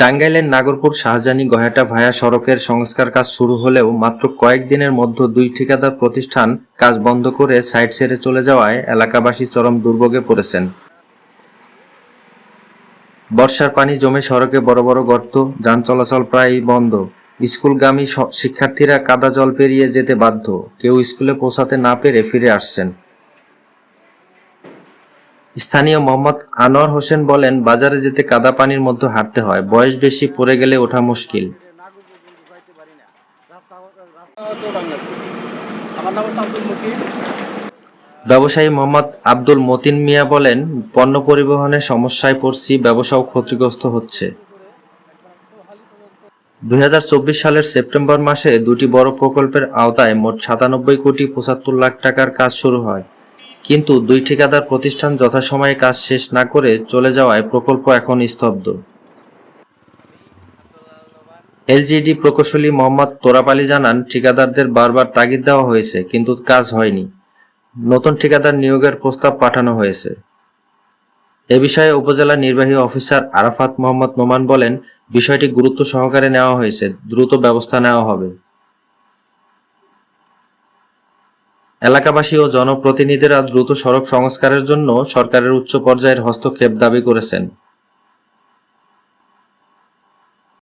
টাঙ্গাইলের নাগরপুর শাহজানি গয়াটা ভায়া সড়কের সংস্কার কাজ শুরু হলেও মাত্র কয়েকদিনের মধ্যে দুই ঠিকাদার প্রতিষ্ঠান কাজ বন্ধ করে সাইট ছেড়ে চলে যাওয়ায় এলাকাবাসী চরম দুর্ভোগে পড়েছেন। বর্ষার পানি জমে সড়কে বড় বড় গর্ত, যান চলাচল প্রায় বন্ধ। স্কুলগামী শিক্ষার্থীরা কাদা জল পেরিয়ে যেতে বাধ্য। কেউ স্কুলে পৌঁছাতে না পেরে ফিরে আসছেন। স্থানীয় মোহাম্মদ আনোয়ার হোসেন বলেন, বাজারে যেতে কাদা পানির মধ্যে হাঁটতে হয়, বয়স বেশি, পড়ে গেলে ওঠা মুশকিল। ব্যবসায়ী মোহাম্মদ আব্দুল মতিন মিয়া বলেন, পণ্য পরিবহনের সমস্যায় পড়ছি, ব্যবসাও ক্ষতিগ্রস্ত হচ্ছে। দু হাজার চব্বিশ সালের সেপ্টেম্বর মাসে দুটি বড় প্রকল্পের আওতায় মোট সাতানব্বই কোটি পঁচাত্তর লাখ টাকার কাজ শুরু হয়। কিন্তু দুই ঠিকাদার প্রতিষ্ঠান যথাসময়ে কাজ শেষ না করে চলে যাওয়ায় প্রকল্প এখন স্তব্ধ। এলজিডি প্রকৌশলী মোহাম্মদ তোরাপালি জানান, ঠিকাদারদের বারবার তাগিদ দেওয়া হয়েছে, কিন্তু কাজ হয়নি। নতুন ঠিকাদার নিয়োগের প্রস্তাব পাঠানো হয়েছে। এ বিষয়ে উপজেলা নির্বাহী অফিসার আরাফাত মোহাম্মদ নোমান বলেন, বিষয়টি গুরুত্ব সহকারে নেওয়া হয়েছে, দ্রুত ব্যবস্থা নেওয়া হবে। এলাকাবাসী ও জনপ্রতিনিধিরা দ্রুত সড়ক সংস্কারের জন্য সরকারের উচ্চ পর্যায়ের হস্তক্ষেপ দাবি করেছেন।